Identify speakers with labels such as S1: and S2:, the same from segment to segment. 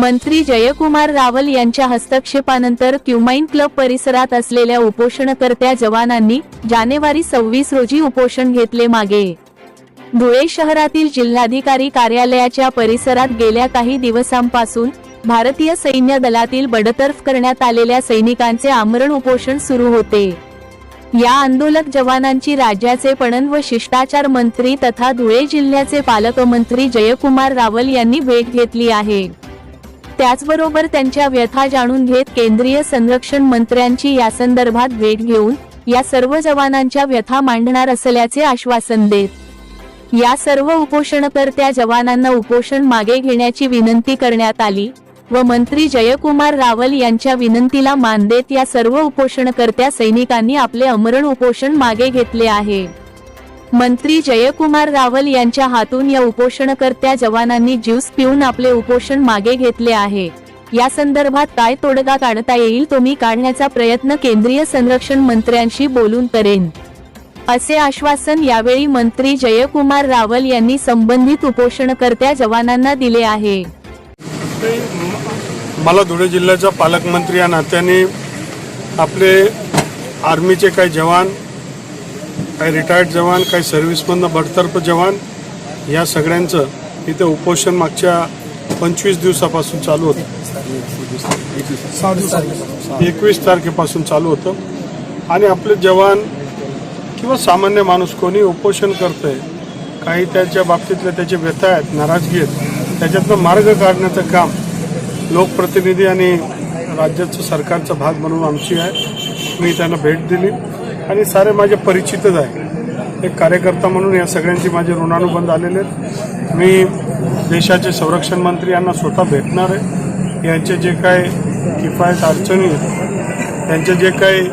S1: मंत्री जयकुमार रावल यांच्या हस्तक्षेपानंतर क्युमाइन क्लब परिसरात असलेल्या उपोषणकर्त्या जवानांनी जानेवारी सव्वीस रोजी उपोषण घेतले मागे. धुळे शहरातील जिल्हाधिकारी कार्यालयाच्या परिसरात गेल्या काही दिवसांपासून भारतीय सैन्य दलातील बडतर्फ करण्यात आलेल्या सैनिकांचे आमरण उपोषण सुरू होते. या आंदोलक जवानांची राज्याचे पणन व शिष्टाचार मंत्री तथा धुळे जिल्ह्याचे पालकमंत्री जयकुमार रावल यांनी भेट घेतली आहे. त्याचबरोबर त्यांच्या व्यथा जाणून घेत केंद्रीय संरक्षण मंत्र्यांची यासंदर्भात भेट घेऊन या सर्व जवानांच्या व्यथा मांडणार असल्याचे आश्वासन देत या सर्व उपोषणकर्त्या जवानांना उपोषण मागे घेण्याची विनंती करण्यात आली व मंत्री जयकुमार रावल यांच्या विनंतीला मान देत या सर्व उपोषणकर्त्या सैनिकांनी आपले अमरण उपोषण मागे घेतले आहे. मंत्री जयकुमार रावल यांच्या हातून या उपोषणकर्त्या जवानांनी ज्यूस पिऊन आपले उपोषण मागे घेतले आहे. या संदर्भात काय तोडगा काढता येईल तो मी काढण्याचा प्रयत्न केंद्रीय संरक्षण मंत्र्यांशी बोलून करेन. असे आश्वासन यावेळी मंत्री जयकुमार रावल यांनी संबंधित उपोषणकर्त्या जवानांना दिले आहे.
S2: मला धुळे जिल्ह्याचा पालकमंत्री या नात्याने आपले आर्मीचे काही जवान काही रिटायर्ड जवान काही सर्व्हिसमधनं बडतर्फ जवान या सगळ्यांचं इथे उपोषण मागच्या पंचवीस दिवसापासून चालू होतं. एकवीस तारखेपासून चालू होतं. आणि आपले जवान किंवा सामान्य माणूस कोणी उपोषण करतंय काही त्याच्या बाबतीतल्या त्याचे व्यथा आहेत नाराजगी आहेत त्याच्यातनं मार्ग काढण्याचं काम लोकप्रतिनिधी आणि राज्याचं सरकारचा भाग म्हणून आमची आहे. मी त्यांना भेट दिली. आणि सारे माझे परिचितच आहे. एक कार्यकर्ता म्हणून या सगळ्यांची माझे ऋणानुबंध आलेले आहेत. मी देशाचे संरक्षण मंत्री यांना स्वतः भेटणार आहे. यांचे जे काय किफायत अडचणी आहेत त्यांच्या जे काही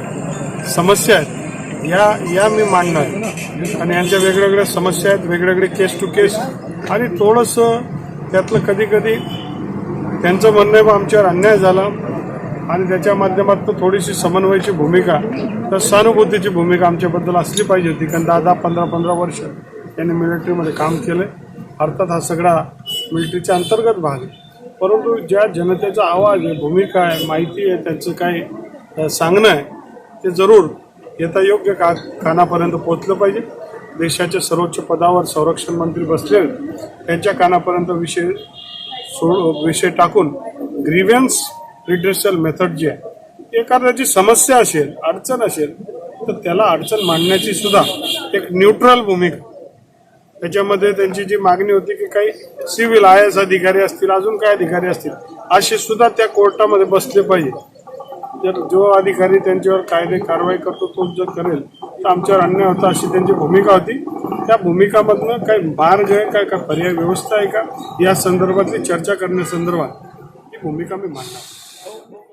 S2: समस्या आहेत या या मी मांडणार आहे. आणि यांच्या वेगवेगळ्या समस्या आहेत वेगवेगळे केस टू केस. आणि थोडंसं त्यातलं कधी कधी त्यांचं म्हणणं आहे बा आमच्यावर अन्याय झाला. आणि त्याच्या माध्यमातून थोडीशी समन्वयाची भूमिका तर सहानुभूतीची भूमिका आमच्याबद्दल असली पाहिजे होती. कारण दादा पंधरा पंधरा वर्ष त्यांनी मिलिटरीमध्ये काम केलं अर्थात हा सगळा मिलिटरीच्या अंतर्गत भाग आहे. परंतु ज्या जनतेचा आवाज आहे भूमिका आहे माहिती आहे त्यांचं काय सांगणं आहे ते जरूर येता योग्य का कानापर्यंत पोचलं पाहिजे. देशाच्या सर्वोच्च पदावर संरक्षण मंत्री बसले त्यांच्या कानापर्यंत विषय सोड विषय टाकून ग्रीव्हन्स रिड्रेसल मेथड जी आहे एखाद्याची समस्या असेल अडचण असेल तर त्याला अडचण मांडण्याची सुद्धा एक न्यूट्रल भूमिका. त्याच्यामध्ये त्यांची जी मागणी होती की काही सिव्हिल आय एस अधिकारी असतील अजून काय अधिकारी असतील असे सुद्धा त्या कोर्टामध्ये बसले पाहिजे. जर जो अधिकारी त्यांच्यावर कायदे कारवाई करतो तो जर करेल तर आमच्यावर अन्याय होता अशी त्यांची भूमिका होती. त्या भूमिकामधनं काही मार्ग आहे काय काय पर्याय व्यवस्था आहे का? या संदर्भातली चर्चा करण्यासंदर्भात ही भूमिका मी मांडणार. hope.